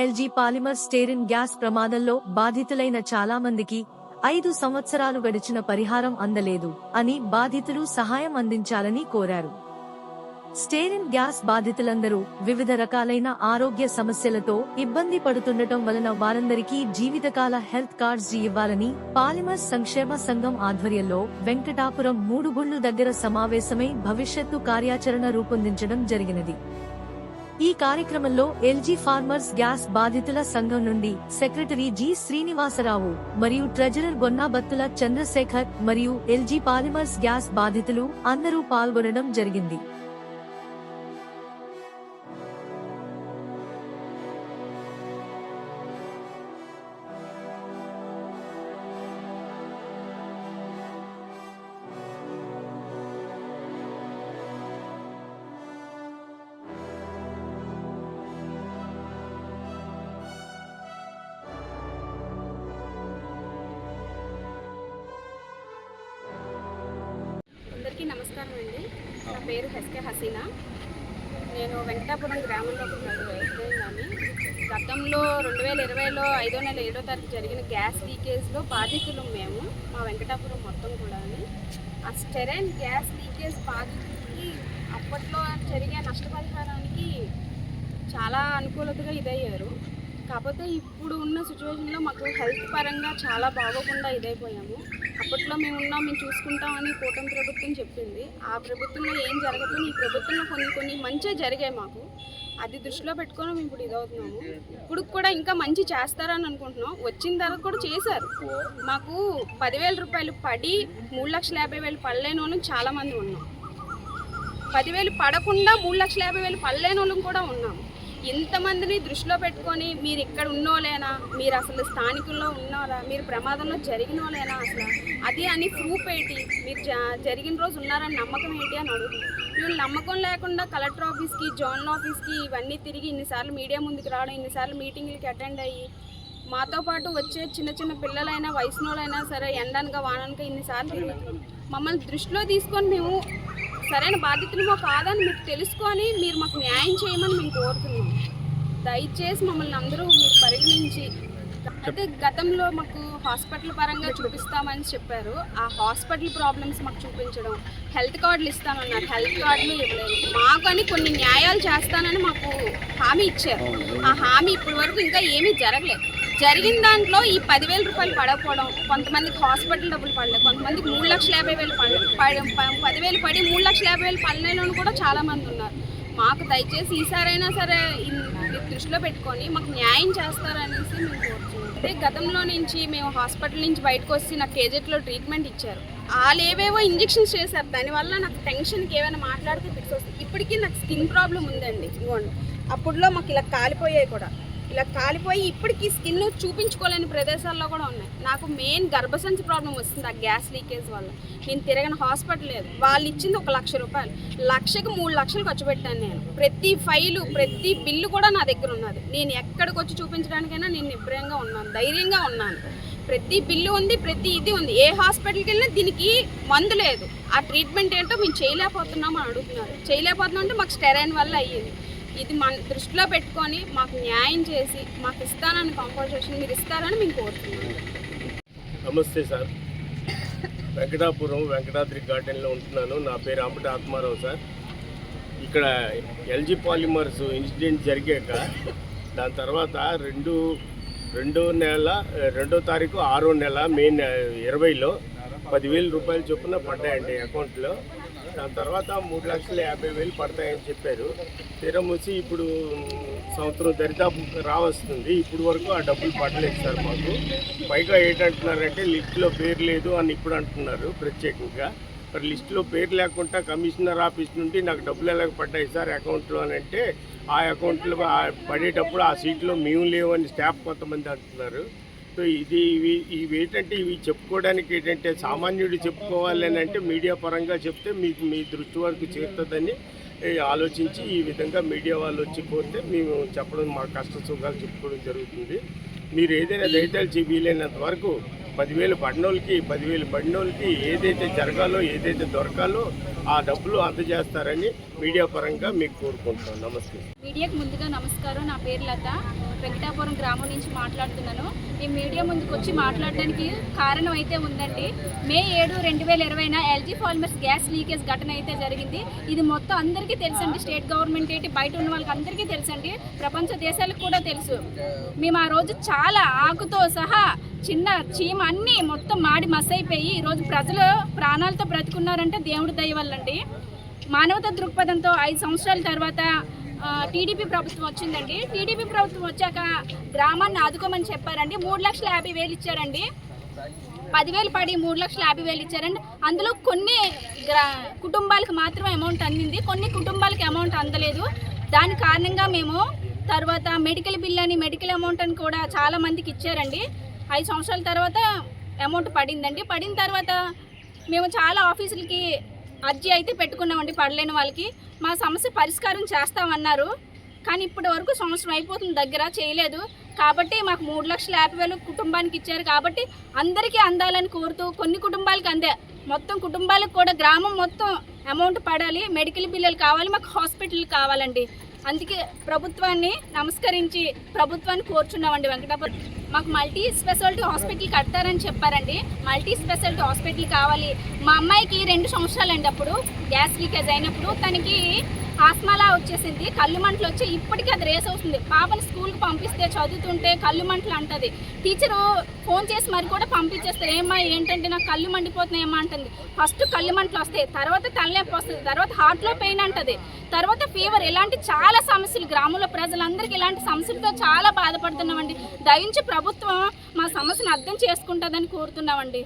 LG polymer styrene gas ప్రమాదంలో బాధితులైన చాలా మందికి ఐదు సంవత్సరాలు గడిచిన పరిహారం అందలేదు అని బాధితులు సహాయం అందించాలని కోరారు. స్టేరిన్ గ్యాస్ బాధితులందరూ వివిధ రకాలైన ఆరోగ్య సమస్యలతో ఇబ్బంది పడుతుండటం వలన వారందరికీ జీవితకాల హెల్త్ కార్డ్స్ ఇవ్వాలని పాలిమర్ సంక్షేమ సంఘం ఆధ్వర్యంలో వెంకటాపురం మూడుగుళ్ళు దగ్గర సమావేశమై భవిష్యత్తు కార్యాచరణ రూపొందించడం జరిగినది. ఈ కార్యక్రమంలో ఎల్జీ ఫార్మర్స్ గ్యాస్ బాధితుల సంఘం నుండి సెక్రటరీ జి శ్రీనివాసరావు మరియు ట్రెజరర్ గొన్నాబత్తుల చంద్రశేఖర్ మరియు ఎల్జీ పాలిమర్స్ గ్యాస్ బాధితులు అందరూ పాల్గొనడం జరిగింది. అందరికీ నమస్కారం అండి. నా పేరు హెస్కే హసీనా. నేను వెంకటాపురం గ్రామంలో వేసుకున్నాను గతంలో రెండు వేల ఇరవైలో ఐదో నెల ఏడో తారీఖు జరిగిన గ్యాస్ లీకేజ్లో బాధితులు మేము మా వెంకటాపురం మొత్తం కూడా ఆ స్టెరైన్ గ్యాస్ లీకేజ్ బాధితులకి అప్పట్లో జరిగే నష్టపరిహారానికి చాలా అనుకూలతగా ఇదయ్యారు. కాకపోతే ఇప్పుడు ఉన్న సిచ్యువేషన్లో మాకు హెల్త్ పరంగా చాలా బాగోకుండా ఇదైపోయాము. అప్పట్లో మేము ఉన్నాం మేము చూసుకుంటామని కూటమి ప్రభుత్వం చెప్పింది. ఆ ప్రభుత్వంలో ఏం జరగదు ఈ ప్రభుత్వంలో కొన్ని కొన్ని మంచి జరిగాయి మాకు. అది దృష్టిలో పెట్టుకొని మేము ఇప్పుడు ఇదవుతున్నాము. ఇప్పుడు కూడా ఇంకా మంచి చేస్తారని అనుకుంటున్నాం. వచ్చిన తర్వాత కూడా చేశారు. మాకు పదివేల రూపాయలు పడి మూడు లక్షల యాభై వేలు పడలేని వాళ్ళు చాలామంది ఉన్నాం. పదివేలు పడకుండా మూడు లక్షల యాభై వేలు పడలేని వాళ్ళం కూడా ఉన్నాం. ఇంతమందిని దృష్టిలో పెట్టుకొని మీరు ఇక్కడ ఉన్నోలేనా మీరు అసలు స్థానికుల్లో ఉన్నారా? మీరు ప్రమాదంలో జరిగినోలేనా అసలు? అది అని ప్రూఫ్ ఏంటి? మీరు జ- జరిగిన రోజు ఉన్నారని నమ్మకం ఏంటి అని అడుగుతుంది. మీరు నమ్మకం లేకుండా కలెక్టర్ ఆఫీస్కి జోనల్ ఆఫీస్కి ఇవన్నీ తిరిగి ఇన్నిసార్లు మీడియా ముందుకు రావడం ఇన్నిసార్లు మీటింగ్లకి అటెండ్ అయ్యి మాతో పాటు వచ్చే చిన్న చిన్న పిల్లలైనా వయసునోళ్ళైనా సరే ఎండనగా వాననగా ఇన్నిసార్లు తిరుగుతాం మమ్మల్ని దృష్టిలో తీసుకొని మేము సరైన బాధ్యతలు కాదని మీకు తెలుసుకొని మీరు మాకు న్యాయం చేయమని మేము కోరుతున్నాం. దయచేసి మమ్మల్ని అందరూ మీరు పరిగణించి అయితే గతంలో మాకు హాస్పిటల్ పరంగా చూపిస్తామని చెప్పారు. ఆ హాస్పిటల్ ప్రాబ్లమ్స్ మాకు చూపించడం హెల్త్ కార్డులు ఇస్తామన్నారు హెల్త్ కార్డులు ఇవ్వలేదు. మాకు అని కొన్ని న్యాయాలు చేస్తానని మాకు హామీ ఇచ్చారు. ఆ హామీ ఇప్పటి వరకు ఇంకా ఏమీ జరగలేదు. జరిగిన దాంట్లో ఈ పదివేల రూపాయలు పడకపోవడం కొంతమందికి హాస్పిటల్ డబ్బులు పడలేదు కొంతమందికి మూడు లక్షల యాభై వేలు పడలేదు పడ- ప- పదివేలు పడి మూడు లక్షల యాభై వేలు పడలేని కూడా చాలామంది ఉన్నారు. మాకు దయచేసి ఈసారైనా సరే దృష్టిలో పెట్టుకొని మాకు న్యాయం చేస్తారనేసి మేము కోరుతున్నాం. అంటే గతంలో నుంచి మేము హాస్పిటల్ నుంచి బయటకు వచ్చి నాకు కేజెట్లో ట్రీట్మెంట్ ఇచ్చారు. వాళ్ళు ఏవేవో ఇంజెక్షన్స్ చేశారు. దానివల్ల నాకు టెన్షన్కి ఏమైనా మాట్లాడితే ఫిక్స్ వస్తుంది. ఇప్పటికీ నాకు స్కిన్ ప్రాబ్లం ఉందండి ఇవ్వండి అప్పుడులో మాకు ఇలా కాలిపోయాయి కూడా. ఇలా కాలిపోయి ఇప్పటికీ స్కిన్ చూపించుకోలేని ప్రదేశాల్లో కూడా ఉన్నాయి. నాకు మెయిన్ గర్భసంచి ప్రాబ్లం వస్తుంది ఆ గ్యాస్ లీకేజ్ వల్ల. నేను తిరగని హాస్పిటల్ లేదు. వాళ్ళు ఇచ్చింది ఒక లక్ష రూపాయలు. లక్షకు మూడు లక్షలు ఖర్చు పెట్టాను నేను. ప్రతి ఫైలు ప్రతి బిల్లు కూడా నా దగ్గర ఉన్నది. నేను ఎక్కడికి వచ్చి చూపించడానికైనా నేను నిబ్బరంగా ఉన్నాను ధైర్యంగా ఉన్నాను. ప్రతి బిల్లు ఉంది ప్రతి ఇది ఉంది. ఏ హాస్పిటల్కి వెళ్ళినా దీనికి మందు లేదు. ఆ ట్రీట్మెంట్ ఏంటో మేము చేయలేకపోతున్నాం అని అడుగుతున్నారు. చేయలేకపోతున్నాం అంటే మాకు స్టెరైన్ వల్ల అయ్యింది. ఇది మన దృష్టిలో పెట్టుకొని మాకు న్యాయం చేసి మాకు ఇస్తానని కాంపోజిషన్ మీరు ఇస్తారని మేము కోరుతున్నాం. నమస్తే సార్. వెంకటాపురం వెంకటాద్రి గార్డెన్లో ఉంటున్నాను. నా పేరు అంబటి ఆత్మారావు సార్. ఇక్కడ ఎల్జీ పాలిమర్స్ ఇన్సిడెంట్ జరిగాక దాని తర్వాత రెండు రెండో నెల రెండో తారీఖు ఆరో నెల మే నె- ఇరవైలో పదివేల రూపాయలు చొప్పున పడ్డాయండి అకౌంట్లో. దాని తర్వాత మూడు లక్షల యాభై వేలు పడతాయని చెప్పారు. తీరం మూసి ఇప్పుడు సంవత్సరం దరిదాపు రావస్తుంది. ఇప్పుడు వరకు ఆ డబ్బులు పడలేదు సార్ మాకు. పైగా ఏంటంటున్నారంటే లిస్టులో పేరు లేదు అని ఇప్పుడు అంటున్నారు ప్రత్యేకంగా. మరి లిస్టులో పేరు లేకుండా కమిషనర్ ఆఫీస్ నుండి నాకు డబ్బులు ఎలా పడ్డాయి సార్ అకౌంట్లో అని అంటే ఆ అకౌంట్లో పడేటప్పుడు ఆ సీట్లో మేము లేవని స్టాఫ్ కొంతమంది అంటున్నారు. ఇది ఇవి ఇవి ఏంటంటే ఇవి చెప్పుకోవడానికి ఏంటంటే సామాన్యుడు చెప్పుకోవాలి అని అంటే మీడియా పరంగా చెప్తే మీకు మీ దృష్టి వరకు చేరుతుందని ఆలోచించి ఈ విధంగా మీడియా వాళ్ళు వచ్చి మేము చెప్పడం మా కష్ట సుఖాలు చెప్పుకోవడం జరుగుతుంది. మీరు ఏదైనా దయచేసి వీలైనంత వరకు పదివేలు పడినోళ్ళకి పదివేలు పడినోళ్ళకి ఏదైతే జరగాలో ఏదైతే దొరకాలో ఆ డబ్బులు అందజేస్తారని మీడియా పరంగా మీకు కోరుకుంటున్నాను నమస్తే. మీడియాకు ముందుగా నమస్కారం. నా పేరు లత. వెంకటాపురం గ్రామం నుంచి మాట్లాడుతున్నాను. ఈ మీడియా ముందుకు వచ్చి మాట్లాడడానికి కారణం అయితే ఉందండి. మే ఏడు రెండు వేల ఇరవైన ఎల్జీ పాలిమర్స్ గ్యాస్ లీకేజ్ ఘటన అయితే జరిగింది. ఇది మొత్తం అందరికీ తెలుసండి. స్టేట్ గవర్నమెంట్ ఏంటి? బయట ఉన్న వాళ్ళకి అందరికీ తెలుసండి. ప్రపంచ దేశాలకు కూడా తెలుసు. మేము ఆ రోజు చాలా ఆకుతో సహా చిన్న చీమ అన్నీ మొత్తం మాడి మసైపోయి ఈరోజు ప్రజలు ప్రాణాలతో బ్రతుకున్నారంటే దేవుడి దయవల్లండి మానవత దృక్పథంతో ఐదు సంవత్సరాల తర్వాత టీడీపీ ప్రభుత్వం వచ్చిందండి. టీడీపీ ప్రభుత్వం వచ్చాక గ్రామాన్ని ఆదుకోమని చెప్పారండి. మూడు లక్షల యాభై వేలు ఇచ్చారండి. పదివేలు పడి మూడు లక్షల యాభై వేలు ఇచ్చారండి. అందులో కొన్ని గ్రా కుటుంబాలకు మాత్రం అమౌంట్ అందింది. కొన్ని కుటుంబాలకు అమౌంట్ అందలేదు. దాని కారణంగా మేము తర్వాత మెడికల్ బిల్ అని మెడికల్ అమౌంట్ అని కూడా చాలా మందికి ఇచ్చారండి. ఐదు సంవత్సరాల తర్వాత అమౌంట్ పడిందండి. పడిన తర్వాత మేము చాలా ఆఫీసులకి అర్జీ అయితే పెట్టుకున్నామండి పడలేని వాళ్ళకి. మా సమస్య పరిష్కారం చేస్తామన్నారు. కానీ ఇప్పటి వరకు సంవత్సరం అయిపోతుంది దగ్గర చేయలేదు. కాబట్టి మాకు మూడు లక్షల యాభై వేలు కుటుంబానికి ఇచ్చారు. కాబట్టి అందరికీ అందాలని కోరుతూ కొన్ని కుటుంబాలకు అందే. మొత్తం కుటుంబాలకు కూడా గ్రామం మొత్తం అమౌంట్ పడాలి. మెడికల్ బిల్లులు కావాలి మాకు హాస్పిటల్ కావాలండి. అందుకే ప్రభుత్వాన్ని నమస్కరించి ప్రభుత్వాన్ని కోరుచున్నామండి వెంకటాపురం మాకు మల్టీ స్పెషాలిటీ హాస్పిటల్ కడతారని చెప్పారండి. మల్టీ స్పెషాలిటీ హాస్పిటల్ కావాలి. మా అమ్మాయికి రెండు సంవత్సరాలండి అప్పుడు. గ్యాస్ లీకేజ్ అయినప్పుడు తనకి ఆస్మాలా వచ్చేసింది. కళ్ళు మంటలు వచ్చి ఇప్పటికీ అది రేస్ అవుతుంది. పాపని స్కూల్కి పంపిస్తే చదువుతుంటే కళ్ళు మంటలు అంటది. టీచరు ఫోన్ చేసి మరి కూడా పంపించేస్తారు. ఏమా ఏంటంటే నాకు కళ్ళు మండిపోతున్నాయి అంటుంది. ఫస్ట్ కళ్ళు మంటలు వస్తాయి. తర్వాత తలనొప్పి వస్తుంది. తర్వాత హార్ట్లో పెయిన్ అంటది. తర్వాత ఫీవర్. ఇలాంటి చాలా సమస్యలు. గ్రామంలో ప్రజలందరికీ ఇలాంటి సమస్యలతో చాలా బాధపడుతున్నామండి. దయించి ప్రభుత్వం మా సమస్యను అర్థం చేసుకుంటుందని కోరుతున్నామండి.